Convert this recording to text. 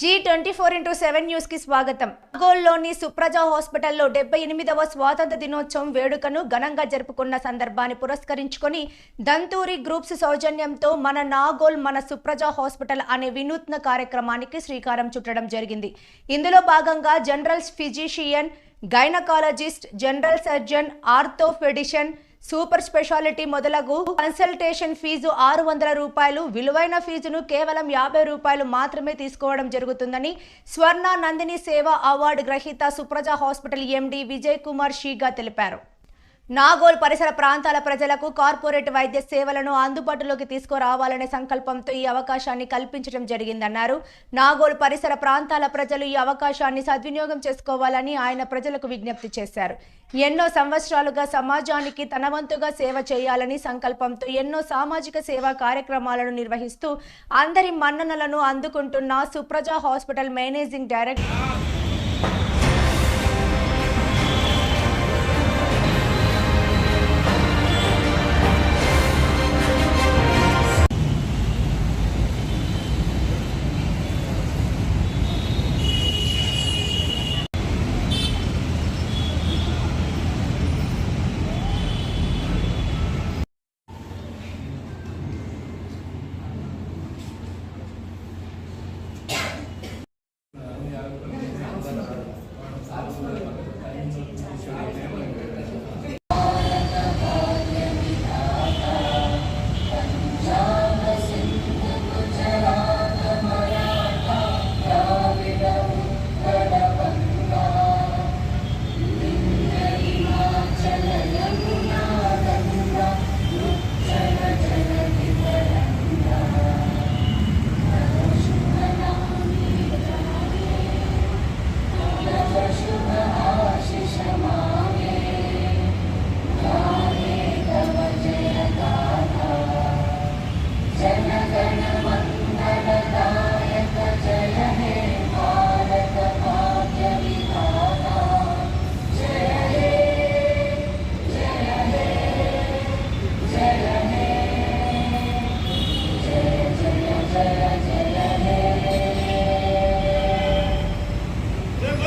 Zee twenty four into seven న్యూస్కి స్వాగతం. నాగోల్లోని సుప్రజా హాస్పిటల్లో డెబ్బై ఎనిమిదవ స్వాతంత్ర దినోత్సవం వేడుకను ఘనంగా జరుపుకున్న సందర్భాన్ని పురస్కరించుకొని దంతూరి గ్రూప్స్ సౌజన్యంతో మన నాగోల్ మన సుప్రజా హాస్పిటల్ అనే వినూత్న కార్యక్రమానికి శ్రీకారం చుట్టడం జరిగింది. ఇందులో భాగంగా general physician gynaecologist general surgeon orthopaedician super speciality మొదలగు కన్సల్టేషన్ ఫీజు ఆరు వందల రూపాయలు విలువైన ఫీజును కేవలం యాభై రూపాయలు మాత్రమే తీసుకోవడం జరుగుతుందని స్వర్ణ నందిని సేవ అవార్డు గ్రహీత సుప్రజ హాస్పిటల్ ఎండి విజయ్ కుమార్ షీగా తెలిపారు. నాగోల్ పరిసర ప్రాంతాల ప్రజలకు కార్పొరేట్ వైద్య సేవలను అందుబాటులోకి తీసుకురావాలనే సంకల్పంతో ఈ అవకాశాన్ని కల్పించడం జరిగిందన్నారు. నాగోల్ పరిసర ప్రాంతాల ప్రజలు ఈ అవకాశాన్ని సద్వినియోగం చేసుకోవాలని ఆయన ప్రజలకు విజ్ఞప్తి చేశారు. ఎన్నో సంవత్సరాలుగా సమాజానికి తనవంతుగా సేవ చేయాలని సంకల్పంతో ఎన్నో సామాజిక సేవా కార్యక్రమాలను నిర్వహిస్తూ అందరి మన్ననలను అందుకుంటున్న సుప్రజా హాస్పిటల్ మేనేజింగ్ డైరెక్టర్